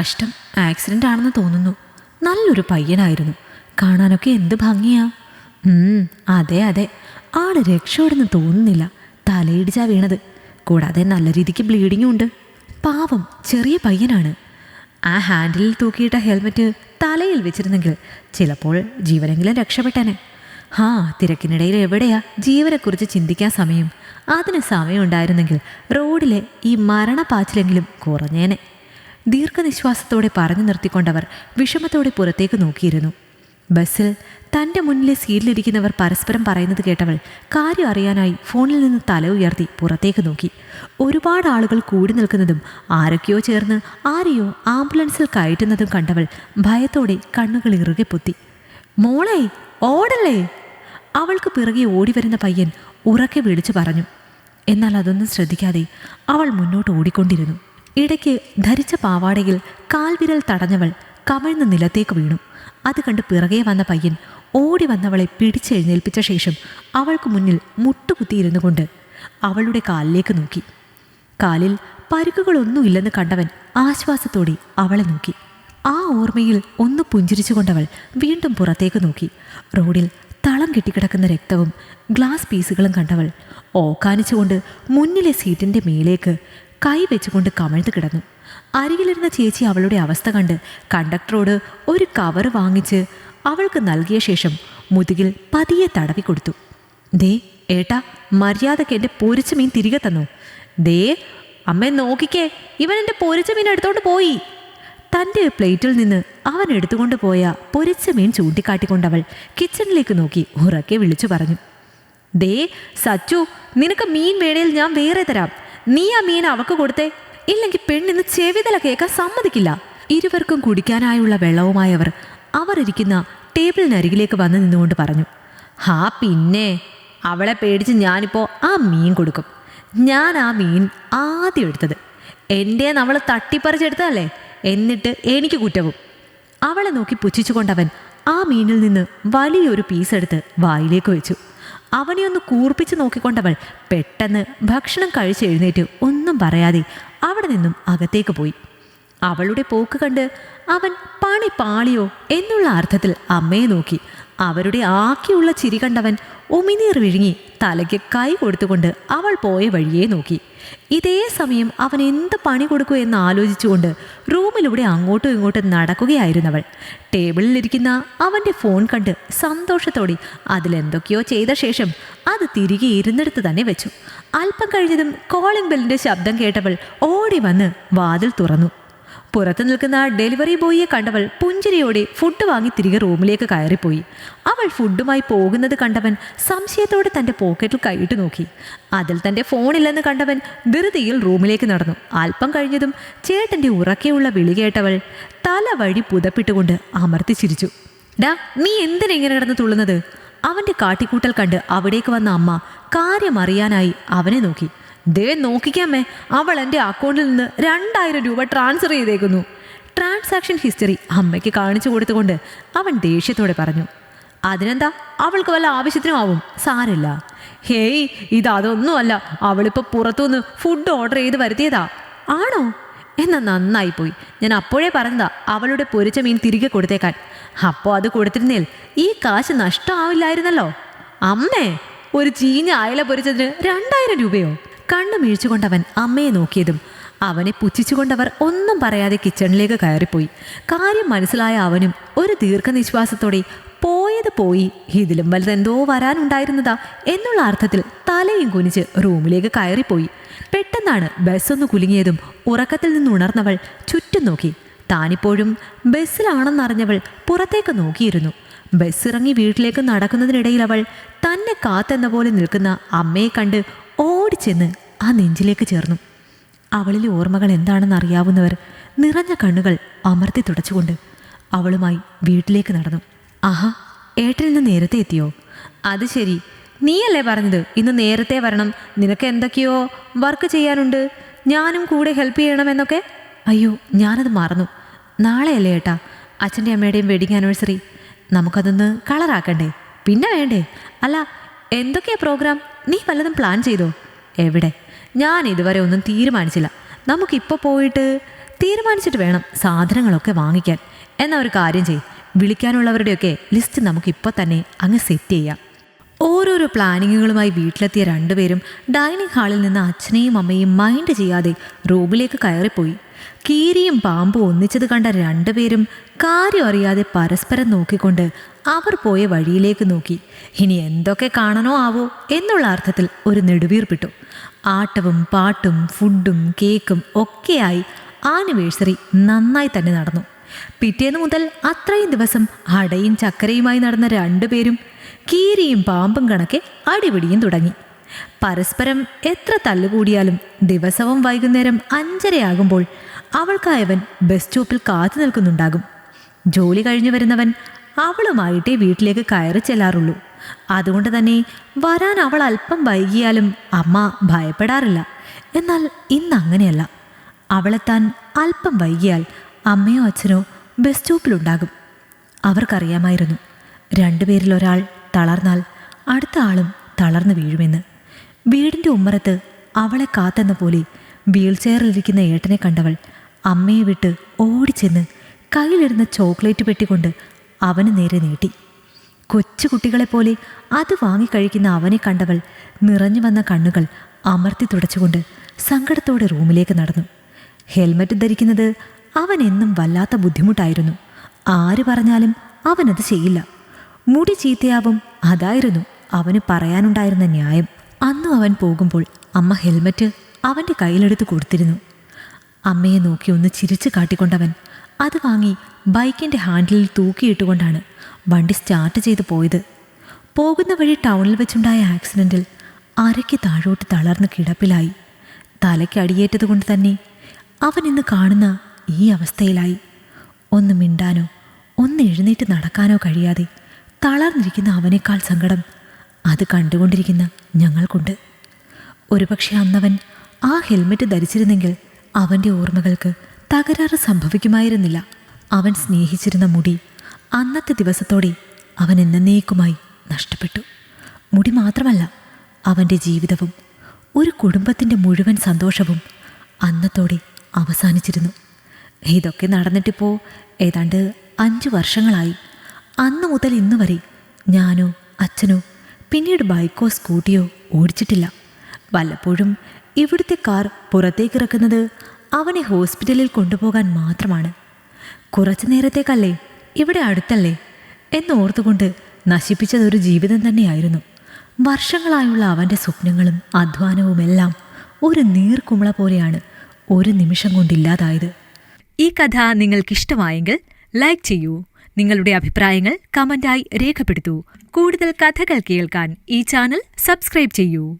കഷ്ടം ആക്സിഡന്റ് ആണെന്ന് തോന്നുന്നു. നല്ലൊരു പയ്യനായിരുന്നു. കാണാനൊക്കെ എന്ത് ഭംഗിയാ. അതെ അതെ. ആൾ രക്ഷപ്പെടുന്നു തോന്നുന്നില്ല. തലയിടിച്ചാ വീണത്. കൂടാതെ നല്ല രീതിക്ക് ബ്ലീഡിങ്ങും ഉണ്ട്. പാവം ചെറിയ പയ്യനാണ്. ആ ഹാൻഡിലിൽ തൂക്കിയിട്ട ഹെൽമെറ്റ് തലയിൽ വെച്ചിരുന്നെങ്കിൽ ചിലപ്പോൾ ജീവനെങ്കിലും രക്ഷപ്പെട്ടനെ. ഹാ തിരക്കിനിടയിൽ എവിടെയാ ജീവനെക്കുറിച്ച് ചിന്തിക്കാൻ സമയം? അതിന് സമയമുണ്ടായിരുന്നെങ്കിൽ റോഡിലെ ഈ മരണപ്പാച്ചിലെങ്കിലും കുറഞ്ഞേനെ. ദീർഘനിശ്വാസത്തോടെ പറഞ്ഞു നിർത്തിക്കൊണ്ടവർ വിഷമത്തോടെ പുറത്തേക്ക് നോക്കിയിരുന്നു. ബസ്സിൽ തന്റെ മുന്നിലെ സീറ്റിലിരിക്കുന്നവർ പരസ്പരം പറയുന്നത് കേട്ടവൾ കാര്യം അറിയാനായി ഫോണിൽ നിന്ന് തല ഉയർത്തി പുറത്തേക്ക് നോക്കി. ഒരുപാട് ആളുകൾ കൂടി നിൽക്കുന്നതും ആരൊക്കെയോ ചേർന്ന് ആരെയോ ആംബുലൻസിൽ കയറ്റുന്നതും കണ്ടവൾ ഭയത്തോടെ കണ്ണുകൾ ഇറുകെ പൊത്തി. മോളെ ഓടല്ലേ? അവൾക്ക് പിറകെ ഓടിവരുന്ന പയ്യൻ ഉറക്കെ വിളിച്ചു പറഞ്ഞു. എന്നാൽ അതൊന്നും ശ്രദ്ധിക്കാതെ അവൾ മുന്നോട്ട് ഓടിക്കൊണ്ടിരുന്നു. ഇടയ്ക്ക് ധരിച്ച പാവാടയിൽ കാൽവിരൽ തടഞ്ഞവൾ കമഴ്ന്ന് നിലത്തേക്ക് വീണു. അത് കണ്ട് പിറകെ വന്ന പയ്യൻ ഓടി വന്നവളെ പിടിച്ചെഴുന്നേൽപ്പിച്ച ശേഷം അവൾക്ക് മുന്നിൽ മുട്ടുകുത്തിയിരുന്നു കൊണ്ട് അവളുടെ കാലിലേക്ക് നോക്കി. കാലിൽ പരുക്കുകളൊന്നുമില്ലെന്ന് കണ്ടവൻ ആശ്വാസത്തോടെ അവളെ നോക്കി. ആ ഓർമ്മയിൽ ഒന്ന് പുഞ്ചിരിച്ചുകൊണ്ടവൾ വീണ്ടും പുറത്തേക്ക് നോക്കി. റോഡിൽ തളം കെട്ടിക്കിടക്കുന്ന രക്തവും ഗ്ലാസ് പീസുകളും കണ്ടവൾ ഓക്കാനിച്ചുകൊണ്ട് മുന്നിലെ സീറ്റിന്റെ മേലേക്ക് കൈ വെച്ചുകൊണ്ട് കമഴ്ന്നു കിടന്നു. അരികിലിരുന്ന ചേച്ചി അവളുടെ അവസ്ഥ കണ്ട് കണ്ടക്ടറോട് ഒരു കവർ വാങ്ങിച്ച് അവൾക്ക് നൽകിയ ശേഷം മുതുകിൽ പതിയെ തടവി കൊടുത്തു. ദേ ഏട്ടാ മര്യാദയ്ക്ക് എന്റെ പൊരിച്ച മീൻ തിരികെ തന്നു. ദേ അമ്മ നോക്കിക്കേ ഇവൻ എന്റെ പൊരിച്ച മീൻ എടുത്തോണ്ട് പോയി. തന്റെ പ്ലേറ്റിൽ നിന്ന് അവൻ എടുത്തുകൊണ്ട് പോയ പൊരിച്ച മീൻ ചൂണ്ടിക്കാട്ടിക്കൊണ്ടവൾ കിച്ചണിലേക്ക് നോക്കി ഉറക്കെ വിളിച്ചു പറഞ്ഞു. ദേ സച്ചു നിനക്ക് മീൻ വേണേൽ ഞാൻ വേറെ തരാം. നീ ആ മീൻ അവക്ക് കൊടുത്തേ? ഇല്ലെങ്കിൽ പെണ്ണിന്ന് ചെവിതല കേൾക്കാൻ സമ്മതിക്കില്ല. ഇരുവർക്കും കുടിക്കാനായുള്ള വെള്ളവുമായവർ അവർ ഇരിക്കുന്ന ടേബിളിനരികിലേക്ക് വന്ന് നിന്നുകൊണ്ട് പറഞ്ഞു ഹാ പിന്നെ അവളെ പേടിച്ച് ഞാനിപ്പോൾ ആ മീൻ കൊടുക്കും. ഞാൻ ആ മീൻ ആദ്യം എടുത്തത്. എന്റെ നമ്മൾ തട്ടിപ്പറിച്ചെടുത്തതല്ലേ? എന്നിട്ട് എനിക്ക് കുറ്റവും. അവളെ നോക്കി പുച്ഛിച്ചുകൊണ്ടവൻ ആ മീനിൽ നിന്ന് വലിയൊരു പീസെടുത്ത് വായിലേക്ക് വെച്ചു. അവനെ ഒന്ന് കൂർപ്പിച്ച് നോക്കിക്കൊണ്ടവൾ പെട്ടെന്ന് ഭക്ഷണം കഴിച്ച് എഴുന്നേറ്റ് ഒന്നും പറയാതെ അവിടെ നിന്നും അകത്തേക്ക് പോയി. അവളുടെ പോക്ക് കണ്ട് അവൻ പണി പാളിയോ എന്നുള്ള അർത്ഥത്തിൽ അമ്മയെ നോക്കി. അവരുടെ ആക്കിയുള്ള ചിരി കണ്ടവൻ ഉമിനീർ വിഴുങ്ങി തലയ്ക്ക് കൈ കൊടുത്തുകൊണ്ട് അവൾ പോയ വഴിയെ നോക്കി. ഇതേ സമയം അവൻ എന്ത് പണി കൊടുക്കൂ എന്ന് ആലോചിച്ചുകൊണ്ട് റൂമിലൂടെ അങ്ങോട്ടും ഇങ്ങോട്ടും നടക്കുകയായിരുന്നവൾ ടേബിളിലിരിക്കുന്ന അവന്റെ ഫോൺ കണ്ട് സന്തോഷത്തോടെ അതിലെന്തൊക്കെയോ ചെയ്ത ശേഷം അത് തിരികെ ഇരുന്നിടത്ത് തന്നെ വെച്ചു. അല്പം കഴിഞ്ഞതും കോളിംഗ് ബെല്ലിന്റെ ശബ്ദം കേട്ടവൾ ഓടി വന്ന് വാതിൽ തുറന്നു. പുറത്തു നിൽക്കുന്ന ഡെലിവറി ബോയിയെ കണ്ടവൾ പുഞ്ചിരിയോടെ ഫുഡ് വാങ്ങി തിരികെ റൂമിലേക്ക് കയറിപ്പോയി. അവൾ ഫുഡുമായി പോകുന്നത് കണ്ടവൻ സംശയത്തോടെ തന്റെ പോക്കറ്റിൽ കൈയിട്ട് നോക്കി. അതിൽ തന്റെ ഫോണില്ലെന്ന് കണ്ടവൻ ധൃതിയിൽ റൂമിലേക്ക് നടന്നു. അല്പം കഴിഞ്ഞതും ചേട്ടന്റെ ഉറക്കെയുള്ള വിളി കേട്ടവൾ തല വഴി പുതപ്പിട്ടുകൊണ്ട് അമർത്തി ചിരിച്ചു. ഡാ നീ എന്തിനാ ഇങ്ങനെ കിടന്ന് തുള്ളുന്നത്? അവന്റെ കാട്ടിക്കൂട്ടൽ കണ്ട് അവിടേക്ക് വന്ന അമ്മ കാര്യം അറിയാനായി അവനെ നോക്കി. ദേ നോക്കിക്കാമേ. അവൾ എന്റെ അക്കൗണ്ടിൽ നിന്ന് രണ്ടായിരം രൂപ ട്രാൻസ്ഫർ ചെയ്തേക്കുന്നു. ട്രാൻസാക്ഷൻ ഹിസ്റ്ററി അമ്മയ്ക്ക് കാണിച്ചു കൊടുത്തുകൊണ്ട് അവൻ ദേഷ്യത്തോടെ പറഞ്ഞു. അതിനെന്താ? അവൾക്ക് വല്ല ആവശ്യത്തിനും ആവും. സാരില്ല ഹേയ് ഇത് അതൊന്നുമല്ല അവളിപ്പോൾ പുറത്തുനിന്ന് ഫുഡ് ഓർഡർ ചെയ്ത് വരുത്തിയതാ. ആണോ? എന്നാ നന്നായിപ്പോയി. ഞാൻ അപ്പോഴേ പറഞ്ഞതാ അവളുടെ പൊരിച്ച മീൻ തിരികെ കൊടുത്തേക്കാൻ. അപ്പോൾ അത് കൊടുത്തിരുന്നേൽ ഈ കാശ് നഷ്ടമാവില്ലായിരുന്നല്ലോ. അമ്മേ ഒരു ചീഞ്ഞ അയല പൊരിച്ചതിന് രണ്ടായിരം രൂപയോ? കണ്ണു മിഴിച്ചുകൊണ്ടവൻ അമ്മയെ നോക്കിയതും അവനെ പുച്ഛിച്ചുകൊണ്ടവർ ഒന്നും പറയാതെ കിച്ചണിലേക്ക് കയറിപ്പോയി. കാര്യം മനസ്സിലായ അവനും ഒരു ദീർഘനിശ്വാസത്തോടെ പോയത് പോയി. ഇതിലും വലുതെന്തോ വരാനുണ്ടായിരുന്നതാ എന്നുള്ള അർത്ഥത്തിൽ തലയും കുനിച്ച് റൂമിലേക്ക് കയറിപ്പോയി. പെട്ടെന്നാണ് ബസ്സൊന്ന് കുലുങ്ങിയതും ഉറക്കത്തിൽ നിന്ന് ഉണർന്നവൾ ചുറ്റും നോക്കി. താനിപ്പോഴും ബസ്സിലാണെന്നറിഞ്ഞവൾ പുറത്തേക്ക് നോക്കിയിരുന്നു. ബസ് ഇറങ്ങി വീട്ടിലേക്ക് നടക്കുന്നതിനിടയിൽ അവൾ തന്നെ കാത്തെന്ന പോലെ നിൽക്കുന്ന അമ്മയെ കണ്ട് ഓടിച്ചെന്ന് ആ നെഞ്ചിലേക്ക് ചേർന്നു. അവളിലെ ഓർമ്മകൾ എന്താണെന്ന് അറിയാവുന്നവർ നിറഞ്ഞ കണ്ണുകൾ അമർത്തി തുടച്ചുകൊണ്ട് അവളുമായി വീട്ടിലേക്ക് നടന്നു. ആഹാ ഏട്ടിൽ നിന്ന് നേരത്തെ എത്തിയോ? അത് ശരി. നീയല്ലേ പറഞ്ഞത്? ഇന്ന് നേരത്തെ വരണം. നിനക്ക് എന്തൊക്കെയോ വർക്ക് ചെയ്യാനുണ്ട്. ഞാനും കൂടെ ഹെൽപ്പ് ചെയ്യണമെന്നൊക്കെ? അയ്യോ ഞാനത് മറന്നു. നാളെയല്ലേ ഏട്ടാ? അച്ഛന്റെ അമ്മയുടെയും വെഡിങ് ആനിവേഴ്സറി. നമുക്കതൊന്ന് കളറാക്കണ്ടേ? പിന്നെ വേണ്ടേ? അല്ല എന്തൊക്കെയാ പ്രോഗ്രാം? നീ വല്ലതും പ്ലാൻ ചെയ്തോ? എവിടെ? ഞാൻ ഇതുവരെ ഒന്നും തീരുമാനിച്ചില്ല. നമുക്കിപ്പോൾ പോയിട്ട് തീരുമാനിച്ചിട്ട് വേണം സാധനങ്ങളൊക്കെ വാങ്ങിക്കാൻ. എന്നാ ഒരു കാര്യം ചെയ്യും. വിളിക്കാനുള്ളവരുടെയൊക്കെ ലിസ്റ്റ് നമുക്കിപ്പോൾ തന്നെ അങ്ങ് സെറ്റ് ചെയ്യാം. ഓരോരോ പ്ലാനിങ്ങുകളുമായി വീട്ടിലെത്തിയ രണ്ടുപേരും ഡൈനിങ് ഹാളിൽ നിന്ന് അച്ഛനെയും അമ്മയും മൈൻഡ് ചെയ്യാതെ റൂമിലേക്ക് കയറിപ്പോയി. കീരിയും പാമ്പും ഒന്നിച്ചത് കണ്ട രണ്ടുപേരും കാര്യം അറിയാതെ പരസ്പരം നോക്കിക്കൊണ്ട് അവർ പോയ വഴിയിലേക്ക് നോക്കി. ഇനി എന്തൊക്കെ കാണണോ ആവോ എന്നുള്ള അർത്ഥത്തിൽ ഒരു നെടുവീർപ്പിട്ടു. ആട്ടവും പാട്ടും ഫുഡും കേക്കും ഒക്കെയായി ആനിവേഴ്സറി നന്നായി തന്നെ നടന്നു. പിറ്റേന്ന് മുതൽ അത്രയും ദിവസം അടയും ചക്കരയുമായി നടന്ന രണ്ടുപേരും കീരിയും പാമ്പും കണക്കെ അടിപിടിയും തുടങ്ങി. പരസ്പരം എത്ര തല്ലുകൂടിയാലും ദിവസവും വൈകുന്നേരം അഞ്ചരയാകുമ്പോൾ അവൾക്കായവൻ ബസ് സ്റ്റോപ്പിൽ കാത്തു നിൽക്കുന്നുണ്ടാകും. ജോലി കഴിഞ്ഞു വരുന്നവൻ അവളുമായിട്ടേ വീട്ടിലേക്ക് കയറി ചെല്ലാറുള്ളൂ. അതുകൊണ്ട് തന്നെ വരാൻ അവൾ അല്പം വൈകിയാലും അമ്മ ഭയപ്പെടാറില്ല. എന്നാൽ ഇന്ന് അങ്ങനെയല്ല. അവളെ താൻ അല്പം വൈകിയാൽ അമ്മയോ അച്ഛനോ ബസ് സ്റ്റോപ്പിലുണ്ടാകും. അവർക്കറിയാമായിരുന്നു. രണ്ടുപേരിൽ ഒരാൾ തളർന്നാൽ അടുത്ത ആളും തളർന്നു വീഴുമെന്ന്. വീടിന്റെ ഉമ്മറത്ത് അവളെ കാത്തെന്ന പോലെ വീൽ ചെയറിലിരിക്കുന്ന ഏട്ടനെ കണ്ടവൾ അമ്മയെ വിട്ട് ഓടിച്ചെന്ന് കയ്യിലിരുന്ന ചോക്ലേറ്റ് പെട്ടിക്കൊണ്ട് അവന് നേരെ നീട്ടി. കൊച്ചു കുട്ടികളെപ്പോലെ അത് വാങ്ങിക്കഴിക്കുന്ന അവനെ കണ്ടവൾ നിറഞ്ഞു വന്ന കണ്ണുകൾ അമർത്തി തുടച്ചുകൊണ്ട് സങ്കടത്തോടെ റൂമിലേക്ക് നടന്നു. ഹെൽമറ്റ് ധരിക്കുന്നത് അവൻ എന്നും വല്ലാത്ത ബുദ്ധിമുട്ടായിരുന്നു. ആര് പറഞ്ഞാലും അവനത് ചെയ്യില്ല. മുടി ചീത്തയാവും അതായിരുന്നു അവന് പറയാനുണ്ടായിരുന്ന ന്യായം. അന്നും അവൻ പോകുമ്പോൾ അമ്മ ഹെൽമറ്റ് അവന്റെ കയ്യിലെടുത്ത് കൊടുത്തിരുന്നു. അമ്മയെ നോക്കി ഒന്ന് ചിരിച്ചു കാട്ടിക്കൊണ്ടവൻ അത് വാങ്ങി ബൈക്കിന്റെ ഹാൻഡിലിൽ തൂക്കിയിട്ടുകൊണ്ടാണ് വണ്ടി സ്റ്റാർട്ട് ചെയ്ത് പോയത്. പോകുന്ന വഴി ടൗണിൽ വെച്ചുണ്ടായ ആക്സിഡന്റിൽ അരയ്ക്ക് താഴോട്ട് തളർന്ന് കിടപ്പിലായി. തലയ്ക്ക് അടിയേറ്റത് കൊണ്ട് തന്നെ അവൻ ഇന്ന് കാണുന്ന ഈ അവസ്ഥയിലായി. ഒന്ന് മിണ്ടാനോ ഒന്ന് എഴുന്നേറ്റ് നടക്കാനോ കഴിയാതെ തളർന്നിരിക്കുന്ന അവനേക്കാൾ സങ്കടം അത് കണ്ടുകൊണ്ടിരിക്കുന്ന ഞങ്ങൾക്കുണ്ട്. ഒരുപക്ഷെ അന്നവൻ ആ ഹെൽമെറ്റ് ധരിച്ചിരുന്നെങ്കിൽ അവന്റെ ഓർമ്മകൾക്ക് തകരാറ് സംഭവിക്കുമായിരുന്നില്ല. അവൻ സ്നേഹിച്ചിരുന്ന മുടി അന്നത്തെ ദിവസത്തോടെ അവൻ എന്നേക്കുമായി നഷ്ടപ്പെട്ടു. മുടി മാത്രമല്ല അവന്റെ ജീവിതവും ഒരു കുടുംബത്തിന്റെ മുഴുവൻ സന്തോഷവും അന്നത്തോടെ അവസാനിച്ചിരുന്നു. ഇതൊക്കെ നടന്നിട്ടിപ്പോൾ ഏതാണ്ട് അഞ്ച് വർഷങ്ങളായി. അന്ന് മുതൽ ഇന്ന് വരെ ഞാനോ അച്ഛനോ പിന്നീട് ബൈക്കോ സ്കൂട്ടിയോ ഓടിച്ചിട്ടില്ല. വല്ലപ്പോഴും ഇവിടുത്തെ കാർ പുറത്തേക്ക് ഇറക്കുന്നത് അവനെ ഹോസ്പിറ്റലിൽ കൊണ്ടുപോകാൻ മാത്രമാണ്. കുറച്ചു നേരത്തേക്കല്ലേ ഇവിടെ അടുത്തല്ലേ എന്നോർത്തുകൊണ്ട് നശിപ്പിച്ചതൊരു ജീവിതം തന്നെയായിരുന്നു. വർഷങ്ങളായുള്ള അവന്റെ സ്വപ്നങ്ങളും അധ്വാനവുമെല്ലാം ഒരു നീർക്കുമള പോലെയാണ് ഒരു നിമിഷം കൊണ്ടില്ലാതായത്. ഈ കഥ നിങ്ങൾക്കിഷ്ടമായെങ്കിൽ ലൈക്ക് ചെയ്യൂ. നിങ്ങളുടെ അഭിപ്രായങ്ങൾ കമന്റായി രേഖപ്പെടുത്തൂ. കൂടുതൽ കഥകൾ കേൾക്കാൻ ഈ ചാനൽ സബ്സ്ക്രൈബ് ചെയ്യൂ.